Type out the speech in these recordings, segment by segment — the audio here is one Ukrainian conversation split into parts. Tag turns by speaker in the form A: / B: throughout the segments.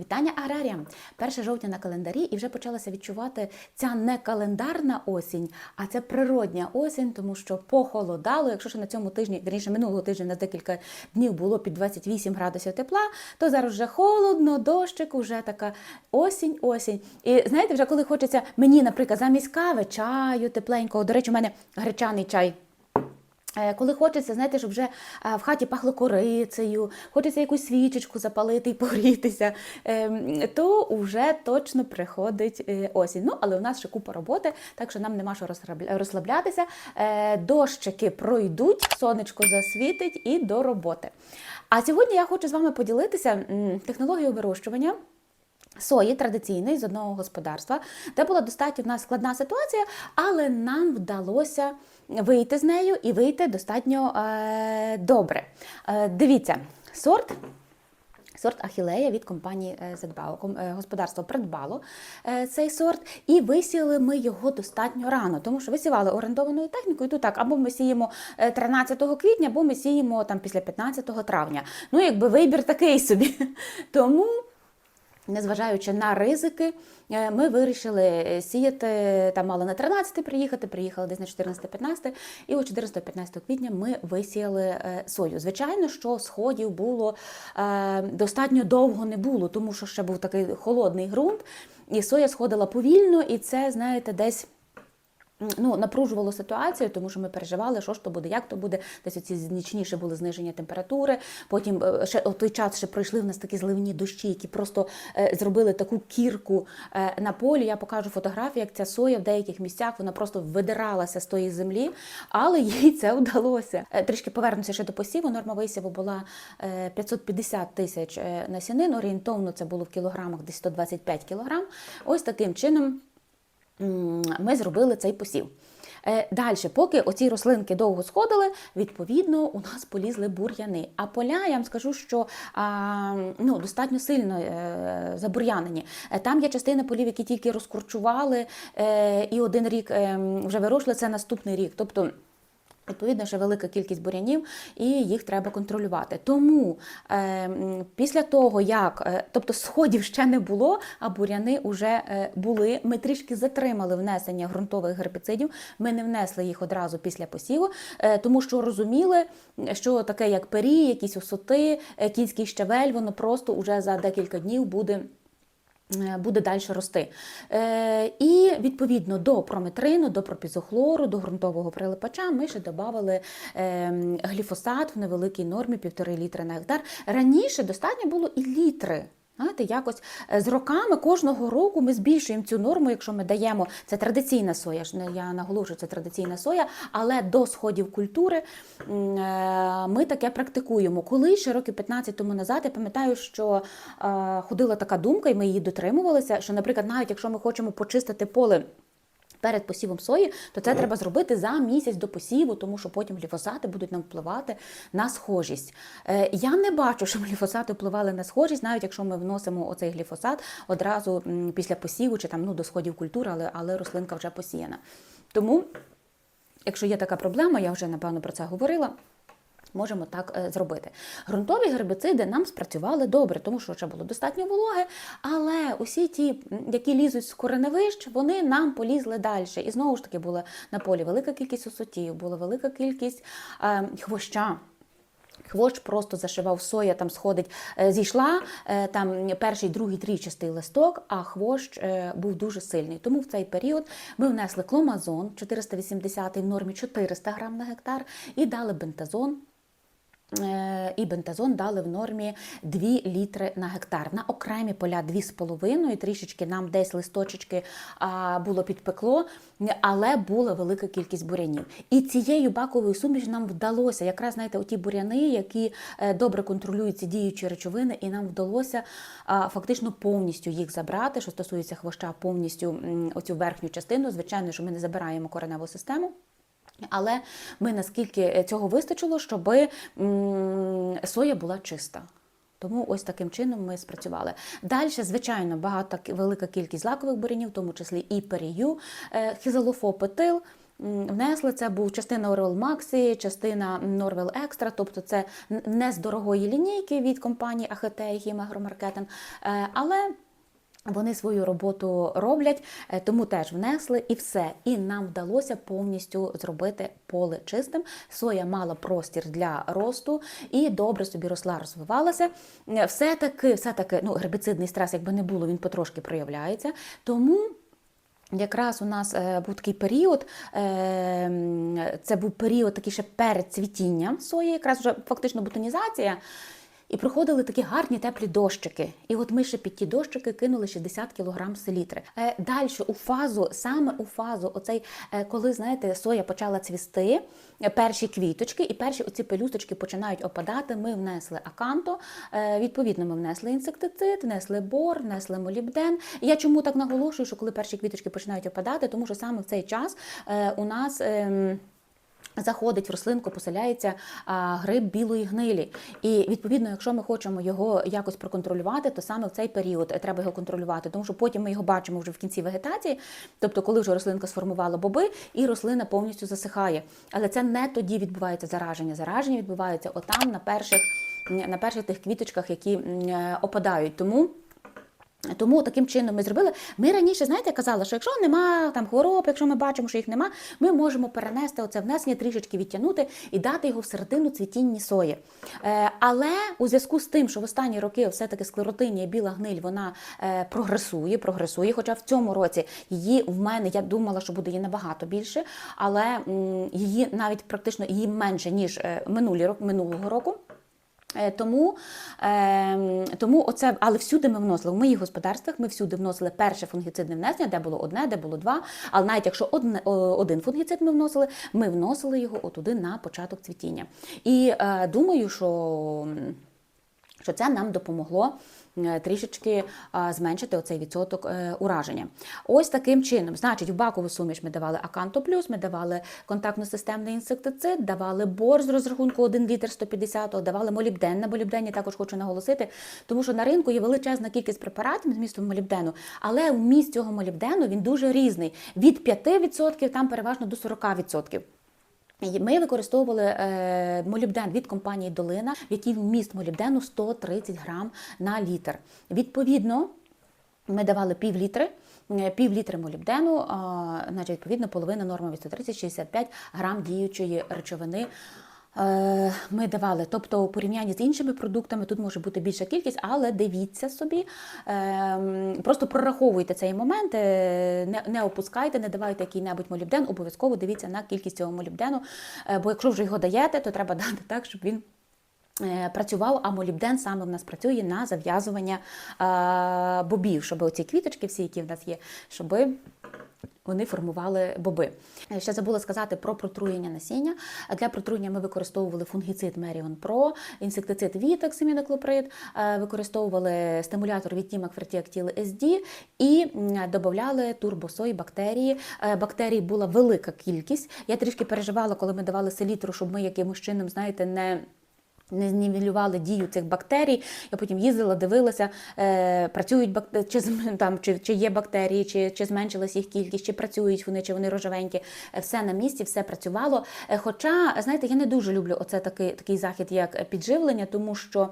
A: Вітання аграріям! 1 жовтня на календарі і вже почалася відчувати ця не календарна осінь, а це природня осінь, тому що похолодало. Якщо ще на цьому тижні, вірніше минулого тижня на декілька днів було під 28 градусів тепла, то зараз вже холодно, дощик, вже така осінь, осінь. І знаєте, вже коли хочеться мені, наприклад, замість кави, чаю тепленького. До речі, у мене гречаний чай. Е, Коли хочеться, знаєте, щоб вже е, в хаті пахло корицею, хочеться якусь свічечку запалити і погрітися, ем, то вже точно приходить е, осінь. Ну, але у нас ще купа роботи, так що нам нема що розслаблятися. Дощики пройдуть, сонечко засвітить і до роботи. А сьогодні я хочу з вами поділитися технологією вирощування. Сої традиційної з одного господарства, де була достатньо в нас складна ситуація, але нам вдалося вийти з нею і вийти достатньо е, добре. Е, дивіться, сорт. Сорт Ахілея від компанії е, Зедбао. Е, Господарство придбало е, цей сорт, і висіяли ми його достатньо рано, тому що висівали орендованою технікою. Тут так, або ми сіємо е, 13 квітня, або ми сіємо там після 15 травня. Ну, якби вибір такий собі. Тому Незважаючи на ризики, е, ми вирішили е, сіяти там мали на 13 приїхати, приїхали десь на 14-15, і у 14-15 квітня ми висіяли е, сою. Звичайно, що сходів було достатньо довго не було, тому що ще був такий холодний ґрунт, і соя сходила повільно, і це, знаєте, десь. Ну, напружувало ситуацію, тому що ми переживали, що ж то буде, як то буде. Десь оці нічніше були зниження температури. Потім е, ще в той час ще пройшли в нас такі зливні дощі, які просто е, зробили таку кірку е, на полі. Я покажу фотографії, як ця соя в деяких місцях вона просто видиралася з тої землі, але їй це вдалося. Трішки повернуся ще до посіву. Норма висіву була е, 550 тисяч насінин. Орієнтовно це було в кілограмах десь 125 кілограм. Ось таким чином ми зробили цей посів. Далі, поки оці рослинки довго сходили, відповідно, у нас полізли бур'яни. А поля, я вам скажу, що а, ну, достатньо сильно е, забур'янені. Е, Там є частина полів, які тільки розкорчували, е, і один рік е, вже вирушили, це наступний рік. Тобто Відповідно, ще велика кількість бур'янів, і їх треба контролювати. Тому е, після того, як е, тобто сходів ще не було, а бур'яни вже е, були. Ми трішки затримали внесення ґрунтових гербіцидів. Ми не внесли їх одразу після посіву, е, тому що розуміли, що таке, як пері, якісь осоти, е, кінський щавель, воно просто уже за декілька днів буде. Е, Буде далі рости. Е, і відповідно до прометрину, до пропізохлору, до ґрунтового прилипача ми ще додали е, гліфосат в невеликій нормі 1,5 літра на гектар. Раніше достатньо було і літри. Знаєте, якось е, з роками кожного року ми збільшуємо цю норму, якщо ми даємо це традиційна соя. ж не- Я наголошую, це традиційна соя, але до сходів культури е, ми таке практикуємо. Коли ще років 15 тому назад, я пам'ятаю, що е, ходила така думка, і ми її дотримувалися. Що, наприклад, навіть якщо ми хочемо почистити поле. Перед посівом сої, то це треба зробити за місяць до посіву, тому що потім гліфосати будуть нам впливати на схожість. Е, я не бачу, щоб гліфосати впливали на схожість, навіть якщо ми вносимо оцей гліфосат одразу після посіву чи там ну до сходів культури, але, але рослинка вже посіяна. Тому, якщо є така проблема, я вже напевно про це говорила. Можемо так е, зробити. Ґрунтові гербіциди нам спрацювали добре, тому що ще було достатньо вологи, але усі ті, які лізуть з кореневищ, вони нам полізли далі. І знову ж таки була на полі велика кількість осотів, була велика кількість е, хвоща. Хвощ просто зашивав соя, там сходить, е, зійшла е, там перший, другий, трійчастий листок, а хвощ був дуже сильний. Тому в цей період ми внесли кломазон 480 в нормі 400 грам на гектар і дали бентазон. Е, І бентазон дали в нормі 2 літри на гектар. На окремі поля 2,5, трішечки нам десь листочечки було підпекло, але була велика кількість бурянів. І цією баковою сумішю нам вдалося, якраз знаєте, оті буряни, які е, добре контролюють діючі речовини, і нам вдалося фактично повністю їх забрати. Що стосується хвоща, повністю оцю верхню частину. Звичайно, що ми не забираємо кореневу систему. Але ми наскільки цього вистачило, щоб соя була чиста. Тому ось таким чином ми спрацювали. Далі, звичайно, багато велика кількість злакових бурянів, в тому числі і перію, е, хізалофопетил. внесли. Це був частина Орел Maxi, частина Норвел Екстра, тобто це не з дорогої лінійки від компанії АХТ і Е, але вони свою роботу роблять, е, тому теж внесли і все. І нам вдалося повністю зробити поле чистим. Соя мала простір для росту і добре собі росла, розвивалася. Е, Все-таки, все-таки, ну, гербіцидний стрес, якби не було, він потрошки проявляється. Тому. Якраз у нас е, був такий період, це був період такий ще перед цвітінням сої, якраз вже фактично бутонізація. І проходили такі гарні теплі дощики. І от ми ще під ті дощики кинули 60 кг селітри. Е, Далі у фазу, саме у фазу, оцей, е, коли знаєте, соя почала цвісти, е, перші квіточки і перші оці пелюсточки починають опадати. Ми внесли аканто. е, Відповідно, ми внесли інсектицид, внесли бор, внесли молібден. І я чому так наголошую, що коли перші квіточки починають опадати, тому що саме в цей час е, у нас. ем, Заходить в рослинку, поселяється а, гриб білої гнилі. І відповідно, якщо ми хочемо його якось проконтролювати, то саме в цей період треба його контролювати, тому що потім ми його бачимо вже в кінці вегетації, тобто коли вже рослинка сформувала боби, і рослина повністю засихає. Але це не тоді відбувається зараження. Зараження відбувається отам на перших, на перших тих квіточках, які е, опадають. Тому. Тому таким чином ми зробили. Ми раніше, знаєте, казали, що якщо нема там хвороб, якщо ми бачимо, що їх нема, ми можемо перенести оце внесення, трішечки відтягнути і дати його в середину цвітінні сої. Е, але у зв'язку з тим, що в останні роки все-таки склеротинія біла гниль вона е, прогресує, прогресує. Хоча в цьому році її в мене я думала, що буде її набагато більше, але м, її навіть практично її менше ніж е, минулі минулого року. Е, Тому, е, тому оце, але всюди ми вносили в моїх господарствах. Ми всюди вносили перше фунгіцидне внесення, де було одне, де було два. Але навіть якщо одне, один фунгіцид ми вносили, ми вносили його отуди на початок цвітіння. І е, думаю, що що це нам допомогло е, трішечки зменшити оцей відсоток е, ураження. Ось таким чином, значить, в бакову суміш ми давали Аканто Плюс, ми давали контактно-системний інсектицид, давали бор з розрахунку 1 літр 150, давали молібден. На молібдені також хочу наголосити, тому що на ринку є величезна кількість препаратів з містом молібдену, але вміст цього молібдену він дуже різний. Від 5% там переважно до 40%. Ми використовували е, молібден від компанії Долина, в якій вміст молібдену 130 грам на літр. Відповідно, ми давали пів літри. Пів літри молібдену, значить, відповідно, половина норми від 130-65 грам діючої речовини. Е, Ми давали, тобто у порівнянні з іншими продуктами тут може бути більша кількість, але дивіться собі, ем, просто прораховуйте цей момент, е, не, опускайте, не давайте який-небудь молібден, обов'язково дивіться на кількість цього молібдену, е, бо якщо вже його даєте, то треба дати так, щоб він працював, а молібден саме в нас працює на зав'язування бобів, щоб оці квіточки, всі, які в нас є, щоби вони формували боби. Е, Ще забула сказати про протруєння насіння. Для протруєння ми використовували фунгіцид Merion Pro, інсектицид Vitex іміноклоприд, е, використовували стимулятор від Fertiactil SD і додавали турбосої бактерії. Е, Бактерій була велика кількість. Я трішки переживала, коли ми давали селітру, щоб ми якимось чином, знаєте, не не знівелювали дію цих бактерій. Я потім їздила, дивилася, е, працюють бак... чи, там, чи, чи є бактерії, чи, чи зменшилась їх кількість, чи працюють вони, чи вони рожевенькі. Е, Все на місці, все працювало. Е, Хоча, знаєте, я не дуже люблю оце такий, такий захід, як підживлення, тому що.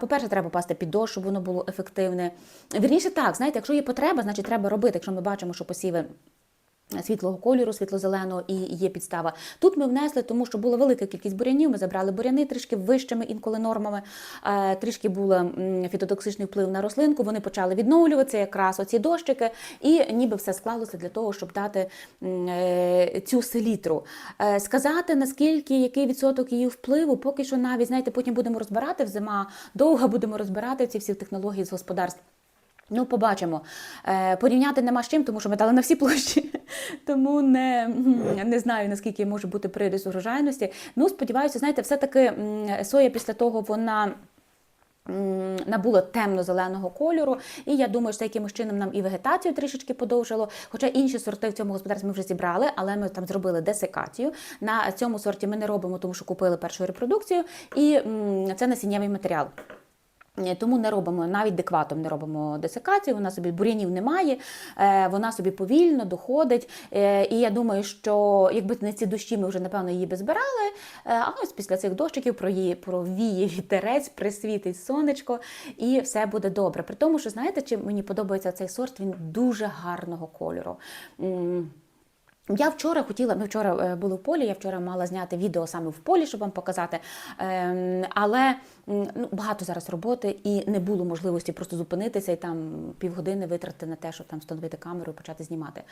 A: По-перше, треба пасти під дощ, щоб воно було ефективне. Вірніше так, знаєте, якщо є потреба, значить треба робити. Якщо ми бачимо, що посіви світлого кольору, світло-зеленого і є підстава. Тут ми внесли, тому що була велика кількість бурянів. Ми забрали буряни трішки вищими інколи нормами. Е, Трішки був фітотоксичний вплив на рослинку. Вони почали відновлюватися якраз оці дощики, і ніби все склалося для того, щоб дати е, цю селітру. Е, Сказати наскільки який відсоток її впливу, поки що навіть знаєте, потім будемо розбирати в зима. Довго будемо розбирати ці всі технології з господарств. Ну, побачимо. Е, порівняти нема з чим, тому що ми дали на всі площі. Тому не, не знаю, наскільки може бути приріст урожайності. Ну, сподіваюся, знаєте, все-таки соя після того вона. м, Набула темно-зеленого кольору, і я думаю, що це якимось чином нам і вегетацію трішечки подовжило. Хоча інші сорти в цьому господарстві ми вже зібрали, але ми там зробили десикацію. На цьому сорті ми не робимо, тому що купили першу репродукцію, і це насіннєвий матеріал. Е, Тому не робимо навіть декватом не робимо десикацію. Вона собі бур'янів немає, е, вона собі повільно доходить. Е, І я думаю, що якби не ці дощі, ми вже напевно її би збирали. А ось після цих дощиків провіє, провіє вітерець, присвітить сонечко, і все буде добре. При тому, що знаєте, чим мені подобається цей сорт, він дуже гарного кольору. Я вчора хотіла, ми вчора е, були в полі, я вчора мала зняти відео саме в полі, щоб вам показати. Ем, Але ну, багато зараз роботи і не було можливості просто зупинитися і там півгодини витратити на те, щоб там встановити камеру і почати знімати.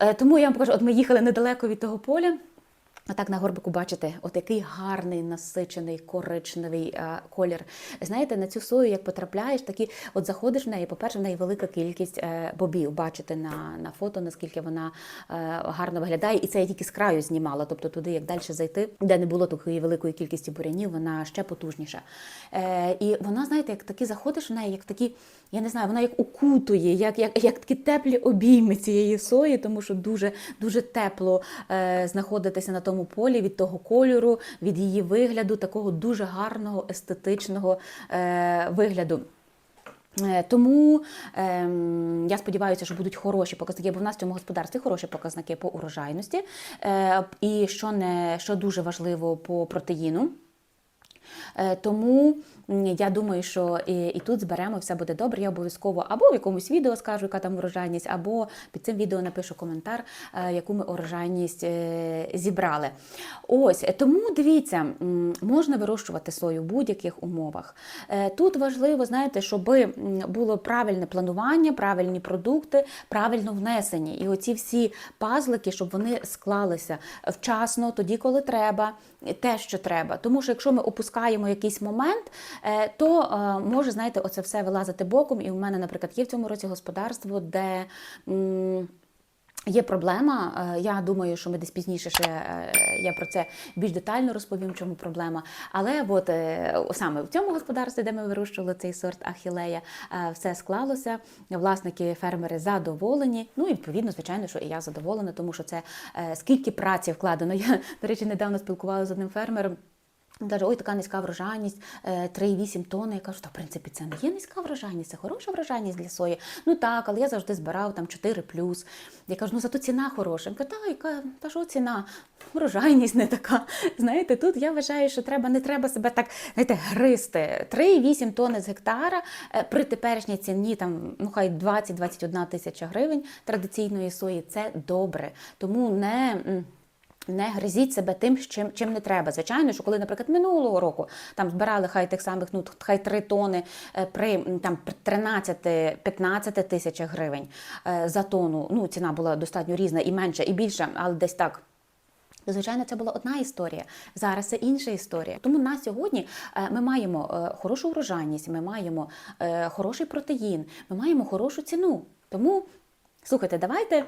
A: Е, Тому я вам покажу, от ми їхали недалеко від того поля. А так на горбику бачите, от який гарний насичений коричневий е, колір. Знаєте, на цю сою, як потрапляєш, такі от заходиш в неї. По-перше, в неї велика кількість е, бобів. Бачите на, на фото, наскільки вона е, гарно виглядає. І це я тільки з краю знімала. Тобто туди, як далі зайти, де не було такої великої кількості бурянів, вона ще потужніша. Е, і вона, знаєте, як такі заходиш в неї, як такі, я не знаю, вона як укутує, як, як, як такі теплі обійми цієї сої, тому що дуже дуже тепло е, знаходитися на тому полі від того кольору, від її вигляду, такого дуже гарного естетичного е, вигляду. Е, Тому ем, я сподіваюся, що будуть хороші показники, бо в нас в цьому господарстві хороші показники по урожайності, е, і що не що дуже важливо по протеїну. Е, Тому я думаю, що і, і тут зберемо, все буде добре. Я обов'язково або в якомусь відео скажу, яка там урожайність, або під цим відео напишу коментар, е, яку ми урожайність е, зібрали. Ось тому дивіться, можна вирощувати сою в будь-яких умовах. Е, Тут важливо, знаєте, щоб було правильне планування, правильні продукти, правильно внесені. І оці всі пазлики, щоб вони склалися вчасно, тоді, коли треба, те, що треба. Тому що якщо ми опускаємо якийсь момент, то е, може, знаєте, оце все вилазити боком. І у мене, наприклад, є в цьому році господарство, де. Є проблема. е, Я думаю, що ми десь пізніше ще е, я про це більш детально розповім, чому проблема. Але от е, саме в цьому господарстві, де ми вирощували цей сорт ахілея, е, все склалося. Власники, фермери задоволені. Ну і відповідно, звичайно, що і я задоволена, тому що це е, скільки праці вкладено. Я, до речі, недавно спілкувалася з одним фермером. Каже, ой, така низька врожайність, е, 3,8 тонни. Я кажу, та в принципі це не є низька врожайність, це хороша врожайність для сої. Ну так, але я завжди збирав там 4 плюс. Я кажу, ну зато ціна хороша. Він каже, та, яка, та що ціна? Врожайність не така. Знаєте, тут я вважаю, що треба не треба себе так знаєте, гристи. 3,8 тонни з гектара е, при теперішній ціні там, ну хай 20-21 тисяча гривень традиційної сої це добре. Тому не. Не гризіть себе тим, чим, чим не треба. Звичайно, що коли, наприклад, минулого року там збирали хай тих самих, ну хай 3 тони е, при там 13-15 тисячах гривень е, за тонну. Ну, ціна була достатньо різна і менша, і більша, але десь так. Звичайно, це була одна історія. Зараз це інша історія. Тому на сьогодні е, ми маємо хорошу урожайність, ми маємо хороший протеїн, ми маємо хорошу ціну. Тому слухайте, давайте,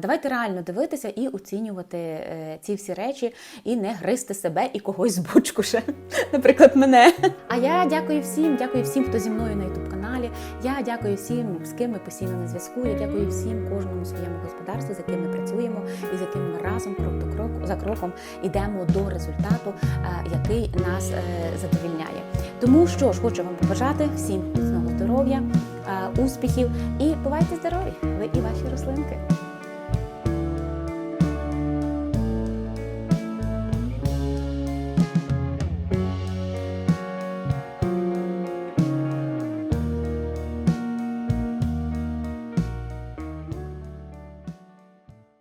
A: давайте реально дивитися і оцінювати е, ці всі речі, і не гризти себе і когось з бочку ще, наприклад, мене. А я дякую всім, дякую всім, хто зі мною на youtube каналі. Я дякую всім, з ким ми постійно на зв'язку. Я дякую всім, кожному своєму господарству, з яким ми працюємо і з яким ми разом крок до кроку за кроком йдемо до результату, е, який нас е, задовільняє. Тому що ж хочу вам побажати всім міцного здоров'я, успіхів і бувайте здорові! Ви і ваші рослинки.